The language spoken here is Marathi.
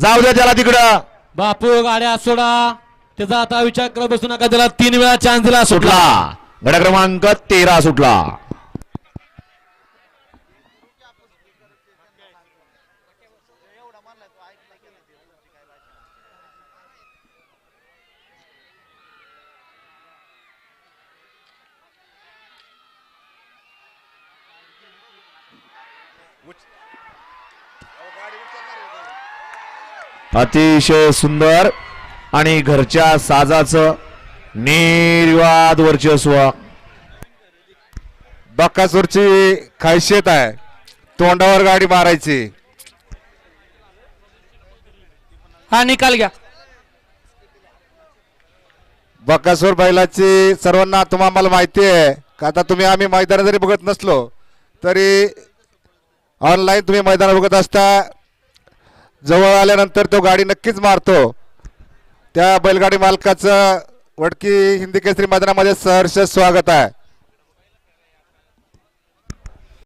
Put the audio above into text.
जाऊ द्या त्याला तिकडं. बापू गाड्या सोडा. त्याचा आता विचार करत बसू नका. त्याला तीन वेळा चान्स दिला सुटला. गड क्रमांक तेरा सुटला. अतिशय सुंदर आणि घरच्या साजाचं निर्वाद वर्चस्व. बक्कासूरची खायशियत आहे. तोंडावर गाडी मारायची. हा निकाल घ्या. बक्कासूर बैलाची सर्वांना तुम्हाला माहिती आहे. का आता तुम्ही आम्ही मैदान जरी बघत नसलो तरी ऑनलाईन तुम्ही मैदान बघत असता जवळ आल्यानंतर तो गाडी नक्कीच मारतो. त्या बैलगाडी मालकाचं वडकी हिंदी केसरी मैदानामध्ये सहर्ष स्वागत आहे.